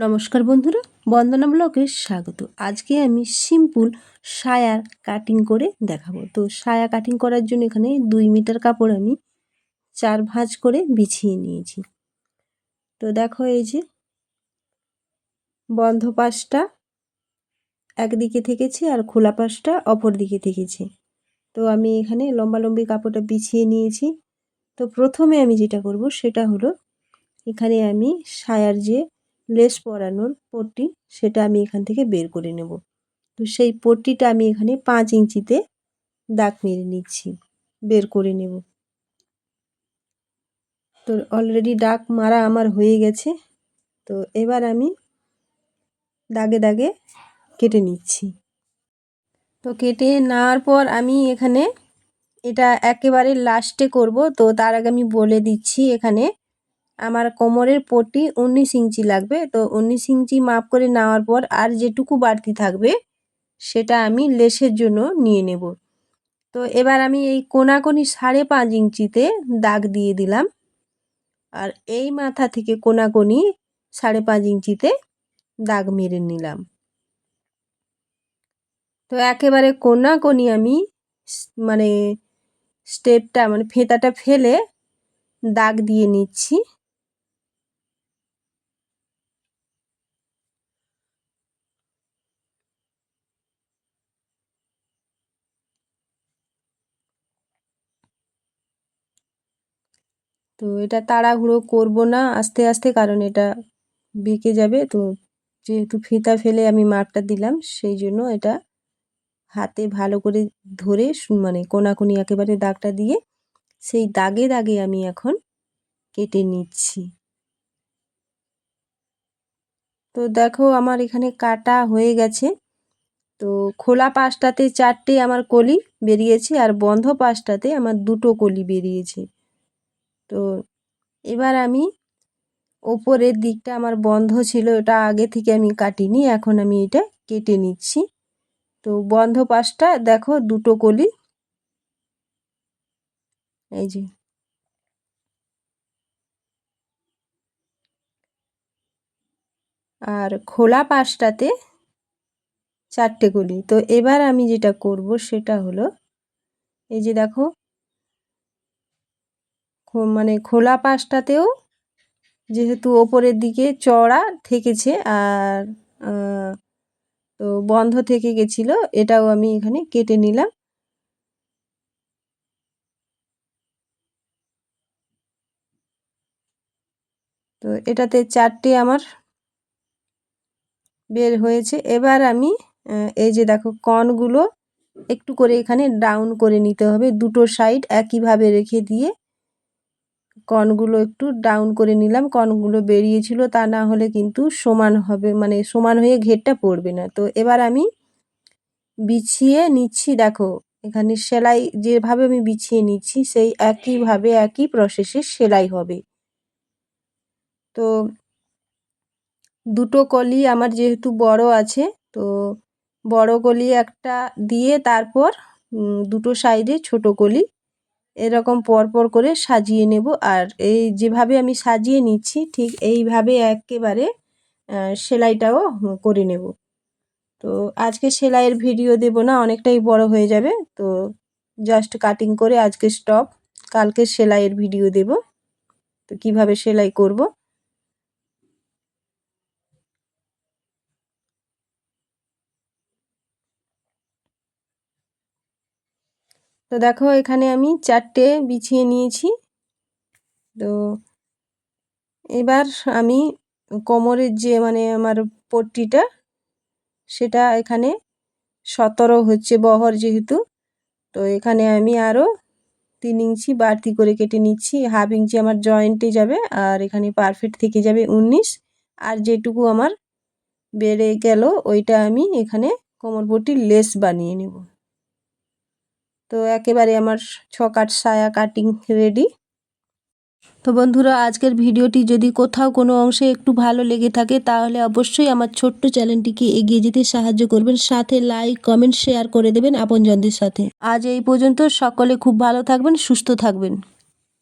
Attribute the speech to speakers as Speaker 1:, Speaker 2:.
Speaker 1: নমস্কার বন্ধুরা, বন্দনা ব্লকে স্বাগত। আজকে আমি সিম্পল সায়ার কাটিং করে দেখাবো। তো সায়া কাটিং করার জন্য এখানে দুই মিটার কাপড় আমি চার ভাঁজ করে বিছিয়ে নিয়েছি। তো দেখো এই যে বন্ধ পাশটা একদিকে থেকেছে আর খোলা পাশটা অপর দিকে থেকেছে। তো আমি এখানে লম্বালম্বি কাপড়টা বিছিয়ে নিয়েছি। তো প্রথমে আমি যেটা করব সেটা হলো এখানে আমি সায়ার যে লেস পরানোর পট্টি সেটা আমি এখান থেকে বের করে নেব। তো সেই পট্টিটা আমি এখানে পাঁচ ইঞ্চিতে দাগ মেরে নিচ্ছি, বের করে নেব। তো অলরেডি ডাক মারা আমার হয়ে গেছে, তো এবার আমি দাগে দাগে কেটে নিচ্ছি। তো কেটে নেওয়ার পর আমি এখানে এটা একেবারে লাস্টে করব, তো তার আগে আমি বলে দিচ্ছি এখানে আমার কোমরের পটি উনিশ ইঞ্চি লাগবে। তো উনিশ ইঞ্চি মাপ করে নেওয়ার পর আর যেটুকু বাড়তি থাকবে, সেটা আমি লেসের জন্য নিয়ে নেব। তো এবার আমি এই কোনাকোনি সাড়ে পাঁচ ইঞ্চিতে দাগ দিয়ে দিলাম। আর এই মাথা থেকে কোনাকোনি সাড়ে পাঁচ ইঞ্চিতে দাগ মেরে নিলাম। তো একেবারে কোনাকোনি আমি মানে স্টেপটা মানে ফেতাটা ফেলে দাগ দিয়ে নিচ্ছি। তো এটা তাড়াহুড়ো করব না আস্তে আস্তে, কারণ এটা বেঁকে যাবে। তো যেহেতু ফিতা ফেলে আমি মাপটা দিলাম, সেই জন্য এটা হাতে ভালো করে ধরে মানে কোনাকুনি একেবারে দাগটা দিয়ে সেই দাগে দাগে আমি এখন কেটে নিচ্ছি। তো দেখো আমার এখানে কাটা হয়ে গেছে। তো খোলা পাশটাতে চারটে আমার কলি বেরিয়েছে আর বন্ধ পাশটাতে আমার দুটো কলি বেরিয়েছে। তো এবার আমি ওপরের দিকটা আমার বন্ধ ছিল, ওটা আগে থেকে আমি কাটিনি, এখন আমি এটা কেটে নিচ্ছি। তো বন্ধ পাশটা দেখো দুটো কলি। এই যে। আর খোলা পাশটাতে চারটে কলি। তো এবার আমি যেটা করব সেটা হলো, এই যে দেখো মানে খোলা পাশটাতেও যেহেতু ওপরের দিকে চড়া থেকেছে আর তো বন্ধ থেকে গেছিল, এটাও আমি এখানে কেটে নিলাম। তো এটাতে চারটে আমার বের হয়েছে। এবার আমি এই যে দেখো কনগুলো একটু করে এখানে ডাউন করে নিতে হবে। দুটো সাইড একইভাবে রেখে দিয়ে কনগুলো একটু ডাউন করে নিলাম কনগুলো বেরিয়েছিল, তা না হলে কিন্তু সমান হবে মানে সমান হয়ে ঘেরটা পড়বে না। তো এবার আমি বিছিয়ে নিচ্ছি, দেখো, এখানে সেলাই যেভাবে আমি বিছিয়ে নিচ্ছি, সেই একইভাবে একই প্রসেসে সেলাই হবে। তো দুটো কলি আমার যেহেতু বড় আছে, তো বড় কলি একটা দিয়ে তারপর দুটো সাইডে ছোট কলি এরকম পরপর করে সাজিয়ে নেব। আর এই যেভাবে আমি সাজিয়ে নিচ্ছি, ঠিক এইভাবে একেবারে সেলাইটাও করে নেব। তো আজকে সেলাইয়ের ভিডিও দেব না, অনেকটাই বড় হয়ে যাবে। তো জাস্ট কাটিং করে আজকে স্টপ কালকে সেলাইয়ের ভিডিও দেব। তো কীভাবে সেলাই করব? তো দেখো এখানে আমি চারটে বিছিয়ে নিয়েছি। তো এবার আমি কোমরের যে মানে আমার পট্টিটা, সেটা এখানে সতেরো হচ্ছে বহর যেহেতু। তো এখানে আমি আরও তিন ইঞ্চি বাড়তি করে কেটে নিচ্ছি। হাফ ইঞ্চি আমার জয়েন্টে যাবে আর এখানে পারফেক্ট থেকে যাবে উনিশ। আর যেটুকু আমার বেড়ে গেল, ওইটা আমি এখানে কোমর পট্টির লেস বানিয়ে নেব। তো একেবারে আমার ছ কাট সায়া কাটিং রেডি তো বন্ধুরা, আজকের ভিডিওটি যদি কোথাও কোনো অংশে একটু ভালো লেগে থাকে, তাহলে অবশ্যই আমার ছোট্ট চ্যানেলটিকে এগিয়ে যেতে সাহায্য করবেন। সাথে লাইক কমেন্ট শেয়ার করে দেবেন আপনজনদের সাথে। আজ এই পর্যন্ত সকলে খুব ভালো থাকবেন, সুস্থ থাকবেন।